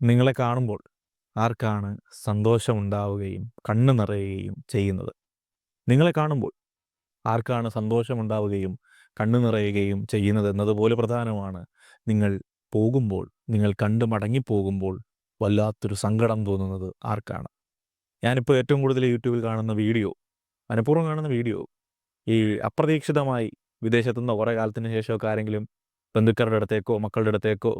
നിങ്ങളെ കാണുമ്പോൾ ആർക്കാണ് സന്തോഷമുണ്ടാവുകയും കണ്ണ് നിറയുകയും ചെയ്യുന്നത്? നിങ്ങളെ കാണുമ്പോൾ ആർക്കാണ് സന്തോഷമുണ്ടാവുകയും കണ്ണു നിറയുകയും ചെയ്യുന്നത് എന്നതുപോലെ പ്രധാനമാണ്. നിങ്ങൾ പോകുമ്പോൾ നിങ്ങൾ കണ്ടു മടങ്ങിപ്പോകുമ്പോൾ വല്ലാത്തൊരു സങ്കടം തോന്നുന്നത് ആർക്കാണ്? ഞാനിപ്പോൾ ഏറ്റവും കൂടുതൽ യൂട്യൂബിൽ കാണുന്ന വീഡിയോ മനഃപൂർവം കാണുന്ന വീഡിയോ ഈ അപ്രതീക്ഷിതമായി വിദേശത്തുനിന്ന് കുറേ കാലത്തിന് ശേഷമൊക്കെ ആരെങ്കിലും ബന്ധുക്കാരുടെ അടുത്തേക്കോ മക്കളുടെ അടുത്തേക്കോ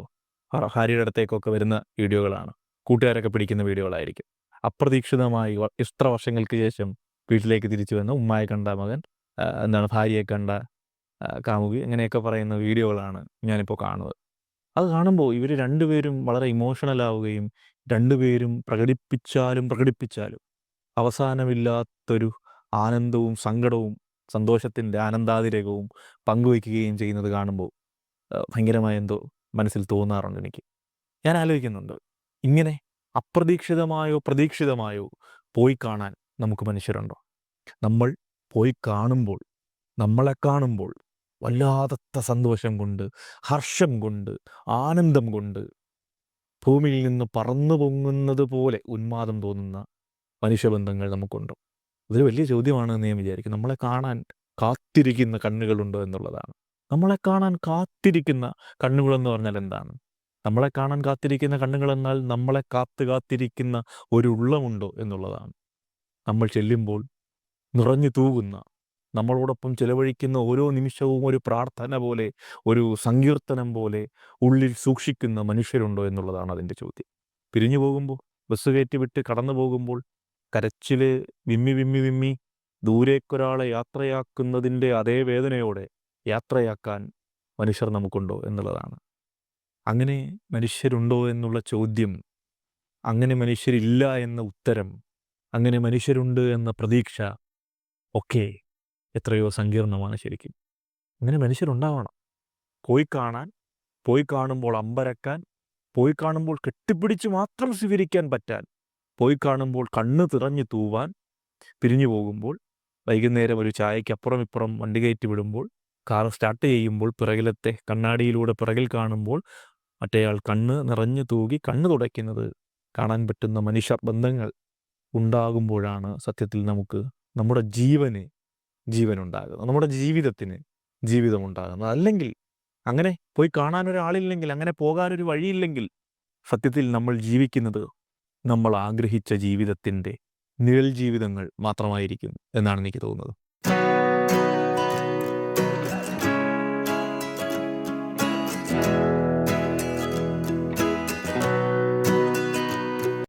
ഭ- അടുത്തേക്കൊക്കെ വരുന്ന വീഡിയോകളാണ്. കൂട്ടുകാരൊക്കെ പിടിക്കുന്ന വീഡിയോകളായിരിക്കും. അപ്രതീക്ഷിതമായി ഇത്ര വർഷങ്ങൾക്ക് ശേഷം വീട്ടിലേക്ക് തിരിച്ചു വന്ന ഉമ്മായി കണ്ട മകൻ എന്താണ് ഭാര്യയെ കണ്ട കാമുകി അങ്ങനെയൊക്കെ പറയുന്ന വീഡിയോകളാണ് ഞാനിപ്പോൾ കാണുന്നത്. അത് കാണുമ്പോൾ ഇവർ രണ്ടുപേരും വളരെ ഇമോഷണൽ ആവുകയും രണ്ടുപേരും പ്രകടിപ്പിച്ചാലും പ്രകടിപ്പിച്ചാലും അവസാനമില്ലാത്തൊരു ആനന്ദവും സങ്കടവും സന്തോഷത്തിന്റെ ആനന്ദാതിരകവും പങ്കുവയ്ക്കുകയും ചെയ്യുന്നത് കാണുമ്പോൾ ഭയങ്കരമായ എന്തോ മനസ്സിൽ തോന്നാറുണ്ട് എനിക്ക്. ഞാൻ ആലോചിക്കുന്നുണ്ട്. ഇങ്ങനെ അപ്രതീക്ഷിതമായോ പ്രതീക്ഷിതമായോ പോയി കാണാൻ നമുക്ക് മനുഷ്യരുണ്ടോ? നമ്മൾ പോയി കാണുമ്പോൾ നമ്മളെ കാണുമ്പോൾ വല്ലാത്ത സന്തോഷം കൊണ്ട് ഹർഷം കൊണ്ട് ആനന്ദം കൊണ്ട് ഭൂമിയിൽ നിന്ന് പറന്നു പൊങ്ങുന്നത് പോലെ ഉന്മാദം തോന്നുന്ന മനുഷ്യബന്ധങ്ങൾ നമുക്കുണ്ടോ. ഇതൊരു വലിയ ചോദ്യമാണെന്ന് ഞാൻ വിചാരിക്കും നമ്മളെ കാണാൻ കാത്തിരിക്കുന്ന കണ്ണുകളുണ്ടോ എന്നുള്ളതാണ്. നമ്മളെ കാണാൻ കാത്തിരിക്കുന്ന കണ്ണുകളെന്ന് പറഞ്ഞാൽ എന്താണ്? നമ്മളെ കാണാൻ കാത്തിരിക്കുന്ന കണ്ണുകൾ എന്നാൽ നമ്മളെ കാത്തു കാത്തിരിക്കുന്ന ഒരു ഉള്ളമുണ്ടോ എന്നുള്ളതാണ്. നമ്മൾ ചെല്ലുമ്പോൾ നിറഞ്ഞു തൂകുന്ന നമ്മളോടൊപ്പം ചെലവഴിക്കുന്ന ഓരോ നിമിഷവും ഒരു പ്രാർത്ഥന പോലെ ഒരു സങ്കീർത്തനം പോലെ ഉള്ളിൽ സൂക്ഷിക്കുന്ന മനുഷ്യരുണ്ടോ എന്നുള്ളതാണ് അതിന്റെ ചോദ്യം. പിരിഞ്ഞു പോകുമ്പോൾ ബസ് കയറ്റി വിട്ട് കടന്നു പോകുമ്പോൾ കരച്ചിൽ വിമ്മി വിമ്മി വിമ്മി ദൂരേക്കൊരാളെ യാത്രയാക്കുന്നതിന്റെ അതേ വേദനയോടെ യാത്രയാക്കാൻ മനുഷ്യർ നമുക്കുണ്ടോ എന്നുള്ളതാണ്. അങ്ങനെ മനുഷ്യരുണ്ടോ എന്നുള്ള ചോദ്യം അങ്ങനെ മനുഷ്യരില്ല എന്ന ഉത്തരം അങ്ങനെ മനുഷ്യരുണ്ട് എന്ന പ്രതീക്ഷ ഒക്കെ എത്രയോ സങ്കീർണമാണ് ശരിക്കും. അങ്ങനെ മനുഷ്യരുണ്ടാവണം. പോയി കാണാൻ പോയി കാണുമ്പോൾ അമ്പരക്കാൻ പോയി കാണുമ്പോൾ കെട്ടിപ്പിടിച്ച് മാത്രം സ്വീകരിക്കാൻ പറ്റാൻ പോയി കാണുമ്പോൾ കണ്ണ് തിറഞ്ഞു തൂവാൻ പിരിഞ്ഞു പോകുമ്പോൾ വൈകുന്നേരം ഒരു ചായയ്ക്ക് അപ്പുറം ഇപ്പുറം വണ്ടി കയറ്റി വിടുമ്പോൾ കാർ സ്റ്റാർട്ട് ചെയ്യുമ്പോൾ പിറകിലത്തെ കണ്ണാടിയിലൂടെ പിറകിൽ കാണുമ്പോൾ മറ്റേയാൾ കണ്ണ് നിറഞ്ഞു തൂകി കണ്ണ് തുടയ്ക്കുന്നത് കാണാൻ പറ്റുന്ന മനുഷ്യ ബന്ധങ്ങൾ ഉണ്ടാകുമ്പോഴാണ് സത്യത്തിൽ നമുക്ക് നമ്മുടെ ജീവന് ജീവൻ ഉണ്ടാകുന്നത് നമ്മുടെ ജീവിതത്തിന് ജീവിതം ഉണ്ടാകുന്നത് അല്ലെങ്കിൽ അങ്ങനെ പോയി കാണാൻ ഒരാളില്ലെങ്കിൽ അങ്ങനെ പോകാനൊരു വഴിയില്ലെങ്കിൽ സത്യത്തിൽ നമ്മൾ ജീവിക്കുന്നത് നമ്മൾ ആഗ്രഹിച്ച ജീവിതത്തിന്റെ നിഴൽ ജീവിതങ്ങൾ മാത്രമായിരിക്കും എന്നാണ് എനിക്ക് തോന്നുന്നത്.